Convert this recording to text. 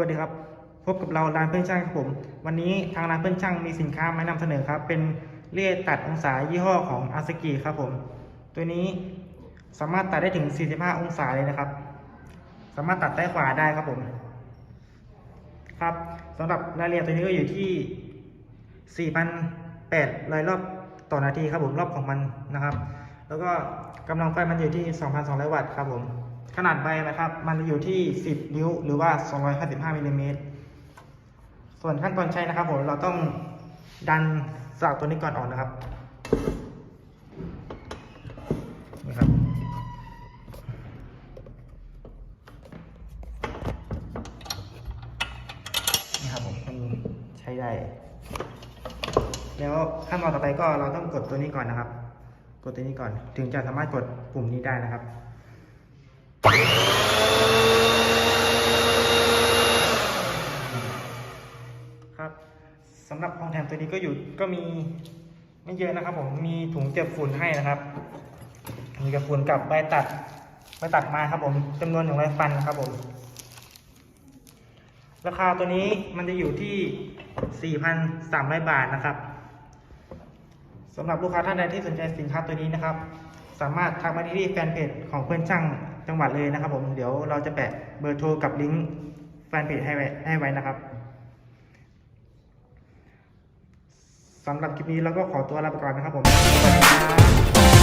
สวัสดีครับ พบกับเราร้านเพื่อนช่างครับผม วันนี้ทางร้านเพื่อนช่างมีสินค้ามานำเสนอครับ เป็นเลื่อยตัดองศายี่ห้อของอาซากิครับผม ตัวนี้สามารถตัดได้ถึง 45 องศาเลยนะครับ สามารถตัดใต้ขวาได้ครับผม ครับสำหรับรายละเอียดตัวนี้ก็อยู่ที่ 4,800รอบต่อนาทีครับผมรอบของมันนะครับ แล้วก็กำลังไฟมันอยู่ที่ 2,200 วัตต์ครับผม ขนาดใบนะครับ มันจะอยู่ที่ 10 นิ้ว หรือว่า 255มิลลิเมตร ส่วนขั้นตอนใช้นะครับผมเราต้องดันสากตัวนี้ก่อนออกนะครับนี่ครับ นี่ครับผมมันใช้ได้ แล้วขั้นตอนต่อไปก็เราต้องกดตัวนี้ก่อนนะครับ กดตัวนี้ก่อน ถึงจะสามารถกดปุ่มนี้ได้นะครับ สำหรับของแถมตัวนี้ก็อยู่ก็มีไม่เยอะนะครับ ผมมีถุงเก็บฝุ่นให้นะครับ มีกับฝุ่นกับใบตัดใบตัดมาครับ ผมจำนวนหนึ่งร้อยฟันครับ ผม ราคาตัวนี้มันจะอยู่ที่ 4,300 บาทนะครับสำหรับลูกค้าท่านใดที่สนใจสินค้าตัวนี้นะครับ สามารถทักมาที่แฟนเพจของเพื่อนช่างจังหวัดเลยนะครับ ผมเดี๋ยวเราจะแปะเบอร์โทรกับลิงก์แฟนเพจให้ไว้ให้ไว้นะครับ สำหรับคลิปนี้เราก็ขอตัวลาไปก่อนนะครับผมสวัสดีครับ